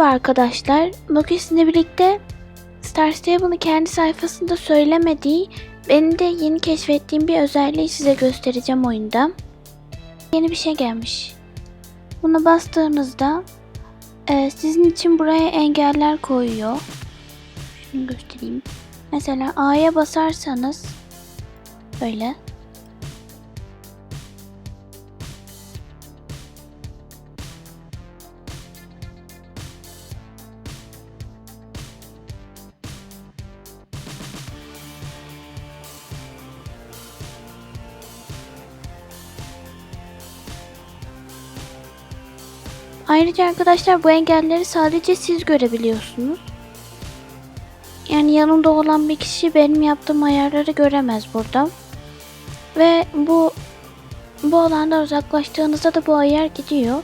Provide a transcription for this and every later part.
Merhaba arkadaşlar. Bugün sizinle birlikte Star Stable'ın kendi sayfasında söylemediği, benim de yeni keşfettiğim bir özelliği size göstereceğim oyunda. Yeni bir şey gelmiş. Buna bastığınızda e, sizin için buraya engeller koyuyor. Şunu göstereyim. Mesela A'ya basarsanız böyle Ayrıca arkadaşlar bu engelleri sadece siz görebiliyorsunuz. Yani yanımda olan bir kişi benim yaptığım ayarları göremez burada. Ve bu bu alandan uzaklaştığınızda da bu ayar gidiyor.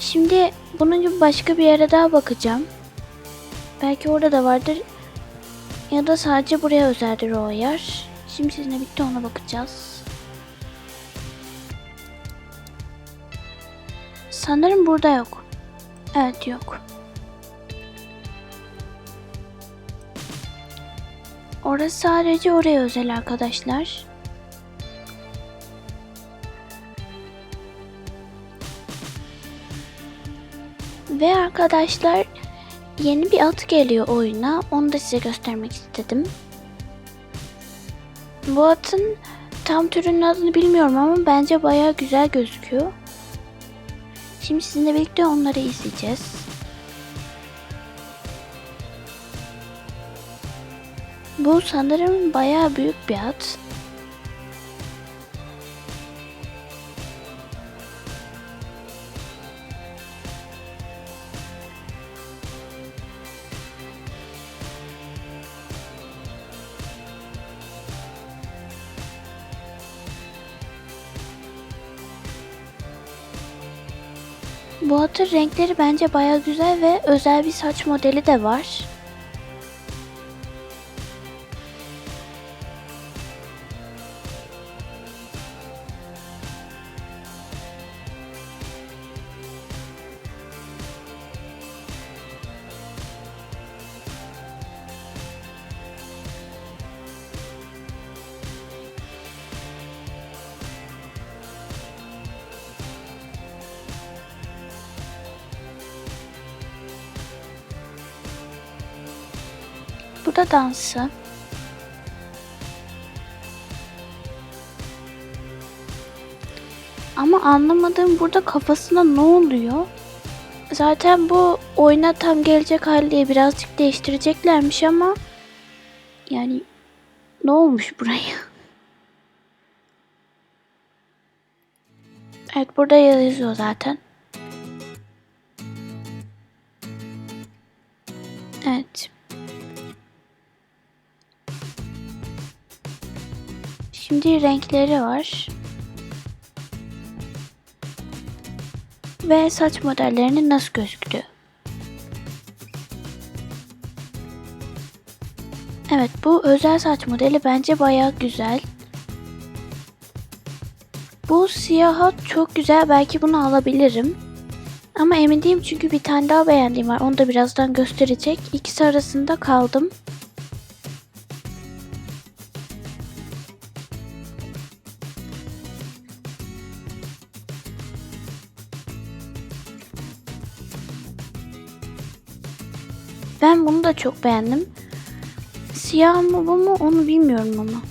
Şimdi bunun gibi başka bir yere daha bakacağım. Belki orada da vardır. Ya da sadece buraya özeldir o ayar. Şimdi sizinle birlikte ona bakacağız. Sanırım burada yok. Evet yok. Orası sadece oraya özel arkadaşlar. Ve arkadaşlar yeni bir at geliyor oyuna. Onu da size göstermek istedim. Bu atın tam türünün adını bilmiyorum ama bence bayağı güzel gözüküyor. Şimdi sizinle birlikte onları izleyeceğiz. Bu sanırım bayağı büyük bir at. Bu atın renkleri bence baya güzel ve özel bir saç modeli de var. Bu da dansı. Ama anlamadığım burada kafasına ne oluyor? Zaten bu oyuna tam gelecek halde birazcık değiştireceklermiş ama yani ne olmuş buraya? Evet burada yazıyor zaten. Şimdi renkleri var. Ve saç modellerinin nasıl gözüktüğü. Evet bu özel saç modeli bence bayağı güzel. Bu siyah hat çok güzel. Belki bunu alabilirim. Ama emin değilim çünkü bir tane daha beğendiğim var. Onu da birazdan gösterecek. İkisi arasında kaldım. Ben bunu da çok beğendim. Siyah mı bu mu onu bilmiyorum ama.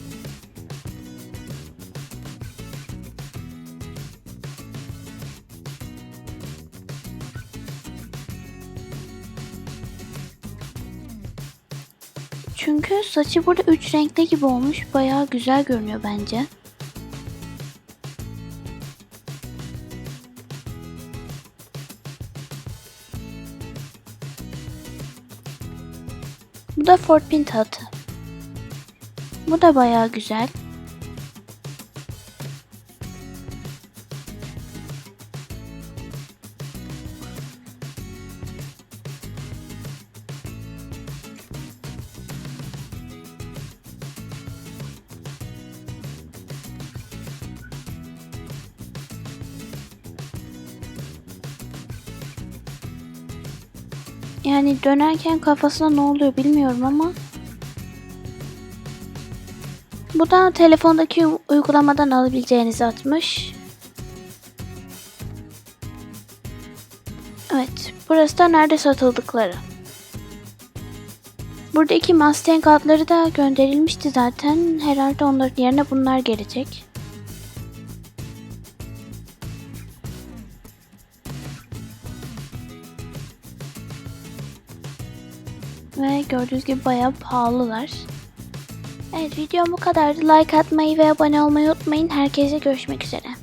Çünkü saçı burada üç renkte gibi olmuş. Bayağı güzel görünüyor bence. Bu da Fort Pint atı. Bu da bayağı güzel. Yani dönerken kafasına ne oluyor bilmiyorum ama. Bu da telefondaki uygulamadan alabileceğiniz atmış. Evet, burası da nerede satıldıkları. Buradaki Mustang adları da gönderilmişti zaten. Herhalde onların yerine bunlar gelecek. Ve gördüğünüz gibi bayağı pahalılar. Evet videom bu kadardı. Like atmayı ve abone olmayı unutmayın. Herkese görüşmek üzere.